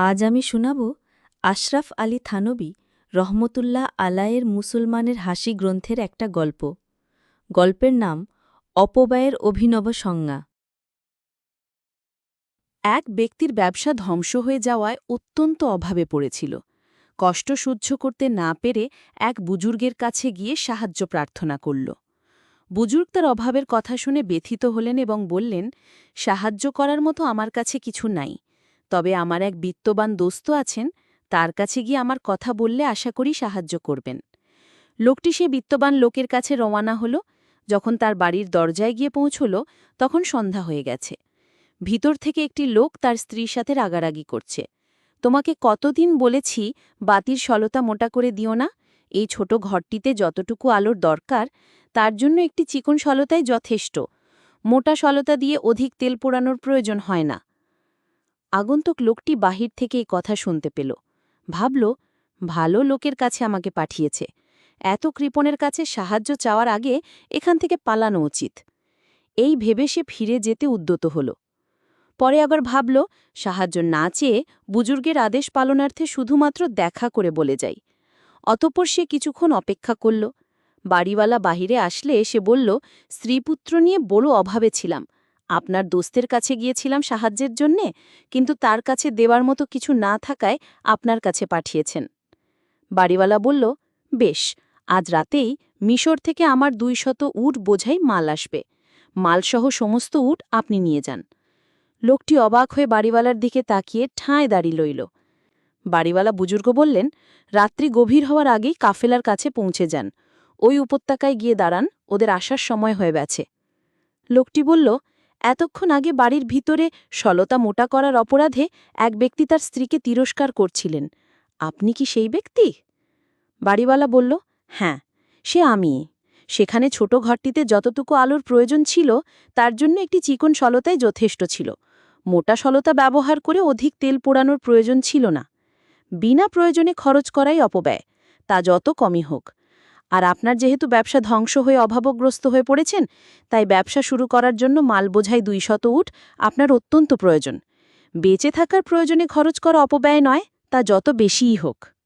আজ আমি শোনাব আশরাফ আলী থানবী রহমতুল্লাহ আলায়ের মুসলমানের হাসি গ্রন্থের একটা গল্প। গল্পের নাম অপব্যয়ের অভিনব সংজ্ঞা। এক ব্যক্তির ব্যবসা ধ্বংস হয়ে যাওয়ায় অত্যন্ত অভাবে পড়েছিল। কষ্ট সহ্য করতে না পেরে এক বুজুর্গের কাছে গিয়ে সাহায্য প্রার্থনা করল। বুজুর্গ তার অভাবের কথা শুনে ব্যথিত হলেন এবং বললেন, সাহায্য করার মতো আমার কাছে কিছু নাই। তবে আমার এক বিত্তবান দোস্ত আছেন, তার কাছে গিয়ে আমার কথা বললে আশা করি সাহায্য করবেন। লোকটি সে বিত্তবান লোকের কাছে রওয়ানা হল, যখন তার বাড়ির দরজায় গিয়ে পৌঁছল, তখন সন্ধ্যা হয়ে গেছে। ভিতর থেকে একটি লোক তার স্ত্রীর সাথে রাগারাগি করছে। তোমাকে কতদিন বলেছি বাতির সলতা মোটা করে দিও না, এই ছোট ঘরটিতে যতটুকু আলোর দরকার, তার জন্য একটি চিকন সলতাই যথেষ্ট। মোটা সলতা দিয়ে অধিক তেল পোড়ানোর প্রয়োজন হয় না। আগন্তুক লোকটি বাহির থেকে এই কথা শুনতে পেল। ভাবল, ভালো লোকের কাছে আমাকে পাঠিয়েছে। এত কৃপণের কাছে সাহায্য চাওয়ার আগে এখান থেকে পালানো উচিত। এই ভেবে সে ফিরে যেতে উদ্যত হল। পরে আবার ভাবল, সাহায্য না চেয়ে বুজুর্গের আদেশ পালনার্থে শুধুমাত্র দেখা করে বলে যাই। অতপর সে কিছুক্ষণ অপেক্ষা করল। বাড়িওয়ালা বাহিরে আসলে সে বলল, স্ত্রীপুত্র নিয়ে বড় অভাবে ছিলাম। আপনার দোস্তের কাছে গিয়েছিলাম সাহায্যের জন্যে, কিন্তু তার কাছে দেওয়ার মতো কিছু না থাকায় আপনার কাছে পাঠিয়েছেন। বাড়িওয়ালা বলল, বেশ, আজ রাতেই মিশর থেকে আমার দুই শত উট বোঝাই মাল আসবে। মালসহ সমস্ত উট আপনি নিয়ে যান। লোকটি অবাক হয়ে বাড়িওয়ালার দিকে তাকিয়ে ঠাঁয় দাঁড়ি লইল। বাড়িওয়ালা বুজুর্গ বললেন, রাত্রি গভীর হওয়ার আগেই কাফেলার কাছে পৌঁছে যান। ওই উপত্যকায় গিয়ে দাঁড়ান, ওদের আসার সময় হয়ে গেছে। লোকটি বলল এতক্ষণ আগে বাড়ির ভিতরে সলতা মোটা করার অপরাধে এক ব্যক্তি তার স্ত্রীকে তিরস্কার করছিলেন। আপনি কি সেই ব্যক্তি? বাড়িওয়ালা বলল হ্যাঁ সে আমি। সেখানে ছোট ঘরটিতে যতটুকু আলোর প্রয়োজন ছিল, তার জন্য একটি চিকন সলতাই যথেষ্ট ছিল। মোটা সলতা ব্যবহার করে অধিক তেল পোড়ানোর প্রয়োজন ছিল না। বিনা প্রয়োজনে খরচ করাই অপব্যয়। তা যত কমই হোক আর আপনার যেহেতু ব্যবসা ধ্বংস হয়ে অভাবগ্রস্ত হয়ে পড়েছেন, তাই ব্যবসা শুরু করার জন্য মাল বোঝাই দুই শত উঠ আপনার অত্যন্ত প্রয়োজন। বেঁচে থাকার প্রয়োজনে খরচ করা অপব্যয় নয়, তা যত বেশিই হোক।